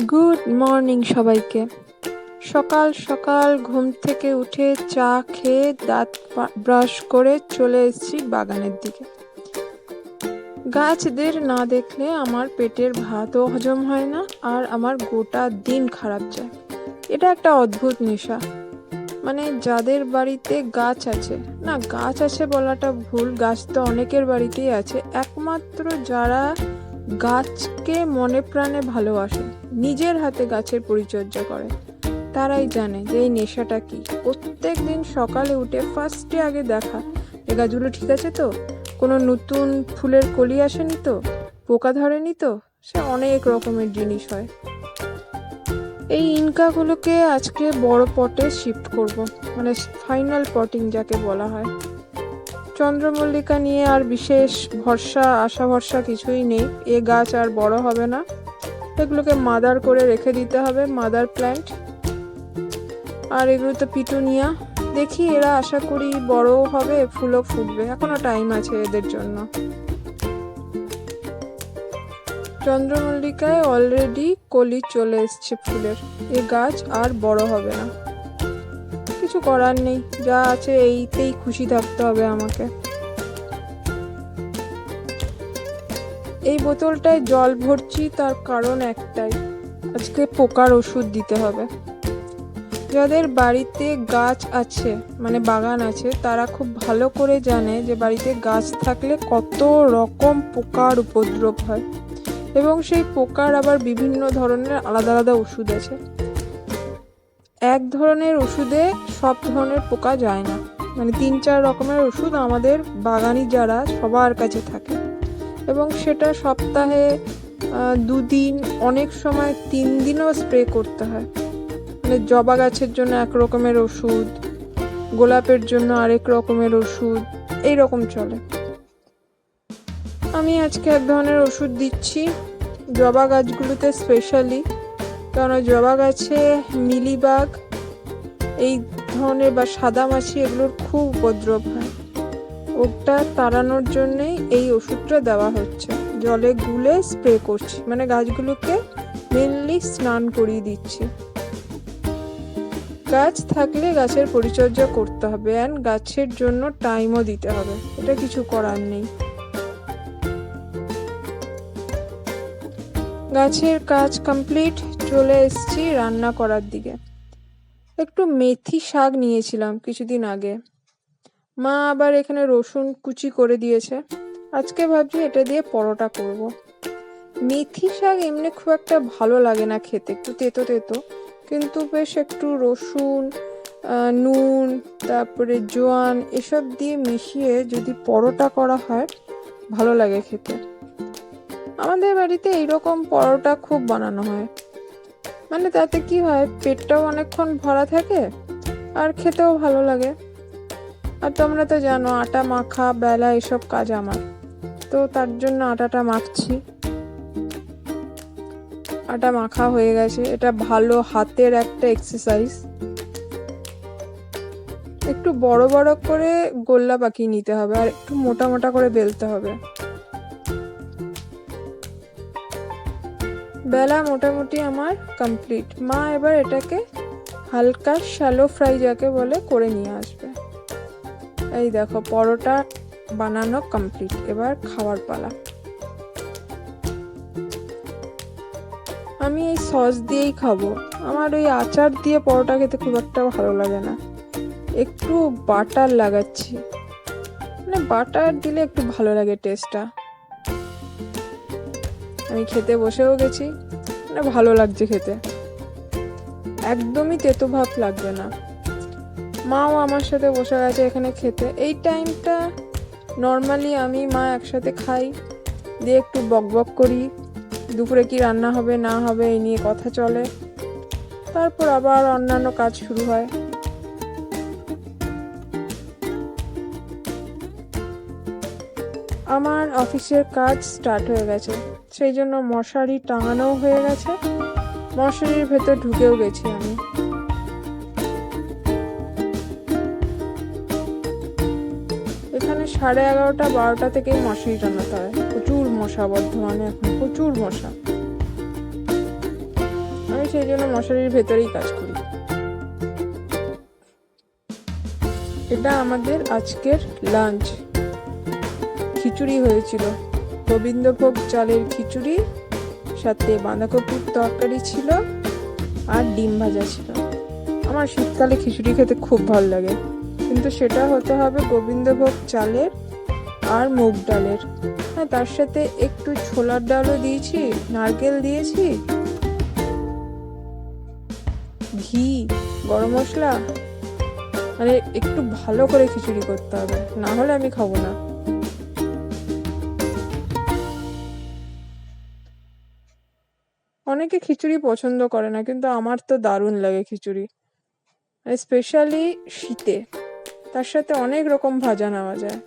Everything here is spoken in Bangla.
গুড মর্নিং সবাইকে। সকাল সকাল ঘুম থেকে উঠে চা খেয়ে দাঁত ব্রাশ করে চলে এসেছি বাগানের দিকে। গাছদের না দেখলে আমার পেটের ভাতও হজম হয় না আর আমার গোটা দিন খারাপ যায়। এটা একটা অদ্ভুত নেশা। মানে যাদের বাড়িতে গাছ আছে, না গাছ আছে বলাটা ভুল, গাছ তো অনেকের বাড়িতেই আছে, একমাত্র যারা গাছকে মনে প্রাণে ভালোবাসে। নিজের হাতে গাছের পরিচর্যা করে। তারাই জানে যে এই নেশাটা কি। প্রত্যেক দিন সকালে উঠে ফার্স্টে আগে দেখা যে, গাছগুলো ঠিক আছে তো? কোনো নতুন ফুলের কলি আসেনি তো? পোকা ধরেনি তো? সে অনেক রকমের জিনিস হয়। এই ইনকাগুলোকে আজকে বড় পটে শিফট করব। মানে ফাইনাল পটিং যাকে বলা হয়। চন্দ্রমল্লিকা নিয়ে আর বিশেষ ভরসা, আশা ভরসা কিছুই নেই। এ গাছ আর বড় হবে না। এগুলোকে মাদার করে রেখে দিতে হবে মাদার প্ল্যান্ট আর এগুলো তো পিটুনিয়া। দেখি এরা আশা করি বড় হবে, ফুলও ফুটবে। এখনও টাইম আছে এদের জন্য। চন্দ্রমল্লিকায় অলরেডি কলি চলে এসছে ফুলের। এ গাছ আর বড় হবে না। কিছু করার নেই। যা আছে এইতেই খুশি থাকতে হবে আমাকে। বোতলটায় জল ভরছি, তার কারণ একটাই। আজকে পোকার ওষুধ দিতে হবে। যাদের বাড়িতে গাছ আছে মানে বাগান আছে, তারা খুব ভালো করে জানে যে বাড়িতে গাছ থাকলে কত রকম পোকার উপদ্রব হয়। এবং সেই পোকার আবার বিভিন্ন ধরনের আলাদা আলাদা ওষুধ আছে। এক ধরনের ওষুধে সব ধরনের পোকা যায় না। মানে তিন চার রকমের ওষুধ আমাদের বাগানি যারা সবার কাছে থাকে। এবং সেটা সপ্তাহে দুদিন, অনেক সময় তিন দিনও স্প্রে করতে হয়। মানে জবা গাছের জন্য এক রকমের ওষুধ, গোলাপের জন্য আরেক রকমের ওষুধ, এই রকম চলে। আমি আজকে এক ধরনের ওষুধ দিচ্ছি, জবা গাছগুলোতে স্পেশালি কারণ জবা গাছে মিলিবাগ এই ধরনের বা সাদা মাছি এগুলোর খুব উপদ্রব হয়। ওটা তাড়ানোর জন্যেই এই ওষুধটা দেওয়া হচ্ছে। জলে গুলে স্প্রে করছি। মানে গাছগুলোকে মেনলি স্নান করিয়ে দিচ্ছি। গাছ থাকলে গাছের পরিচর্যা করতে হবে অ্যান্ড গাছের জন্য টাইমও দিতে হবে। এটা কিছু করার নেই। গাছের কাজ কমপ্লিট চলে এসছি রান্না করার দিকে। একটু মেথি শাক নিয়েছিলাম কিছুদিন আগে। মা আবার এখানে রসুন কুচি করে দিয়েছে। আজকে ভাবছি এটা দিয়ে পরোটা করব। মেথি শাক এমনি খুব একটা ভালো লাগে না খেতে, একটু তেতো তেতো। কিন্তু বেশ একটু রসুন নুন, তারপরে জোয়ান এসব দিয়ে মিশিয়ে যদি পরোটা করা হয়, ভালো লাগে খেতে। আমাদের বাড়িতে এইরকম পরোটা খুব বানানো হয়। মানে তাতে কি হয়, পেটটাও অনেকক্ষণ ভরা থাকে আর খেতেও ভালো লাগে। আর তোমরা তো জানো, আটা মাখা, বেলা, এসব কাজ আমার। তো তার জন্য আটাটা মাখছি। আটা মাখা হয়ে গেছে। এটা ভালো হাতের একটা এক্সারসাইজ একটু বড় বড় করে গোল্লা পাকিয়ে নিতে হবে আর একটু মোটা মোটা করে বেলতে হবে। বেলা মোটামুটি আমার কমপ্লিট মা এবার এটাকে হালকা শ্যালো ফ্রাই যাকে বলে, করে নিয়ে আসবে। এই দেখো, পরোটা বানানো কমপ্লিট এবার খাওয়ার পালা। আমি এই সস দিয়েই খাব। আমার ওই আচার দিয়ে পরোটা খেতে খুব একটা ভালো লাগে না। একটু বাটার লাগাচ্ছি। মানে বাটার দিলে একটু ভালো লাগে টেস্টটা আমি খেতে বসেও গেছি। মানে ভালো লাগছে খেতে। একদমই তেতো ভাব লাগবে না। মাও আমার সাথে বসে গেছে এখানে খেতে। এই টাইমটা নর্মালি আমি মা একসাথে খাই, দিয়ে একটু বক বক করি, দুপুরে কি রান্না হবে, না হবে, এই নিয়ে কথা চলে। তারপর আবার অন্যান্য কাজ শুরু হয়। আমার অফিসের কাজ স্টার্ট হয়ে গেছে। সেই জন্য মশারি টাঙানোও হয়ে গেছে। মশারির ভেতর ঢুকেও গেছি আমি। এখানে সাড়ে এগারোটা, বারোটা থেকেই মশারি টানাতে হয়। প্রচুর মশা বর্ধমানে এখন প্রচুর মশা। আমি সেই জন্য মশারির ভেতরেই কাজ করি। এটা আমাদের আজকের লাঞ্চ। খিচুড়ি হয়েছিল। গোবিন্দভোগ চালের খিচুড়ি, সাথে বাঁধাকপির তরকারি ছিল, আর ডিম ভাজা ছিল। আমার শীতকালে খিচুড়ি খেতে খুব ভালো লাগে। কিন্তু সেটা হতে হবে গোবিন্দভোগ চালের আর মুগ ডালের। হ্যাঁ তার সাথে একটু ছোলার ডালও দিয়েছি, নারকেল দিয়েছি। ঘি, গরম মশলা মানে একটু ভালো করে খিচুড়ি করতে হবে, না হলে আমি খাব না। অনেকে খিচুড়ি পছন্দ করে না, কিন্তু আমার তো দারুণ লাগে খিচুড়ি। স্পেশালি শীতে। তার সাথে অনেক রকম ভাজা নেওয়া যায়।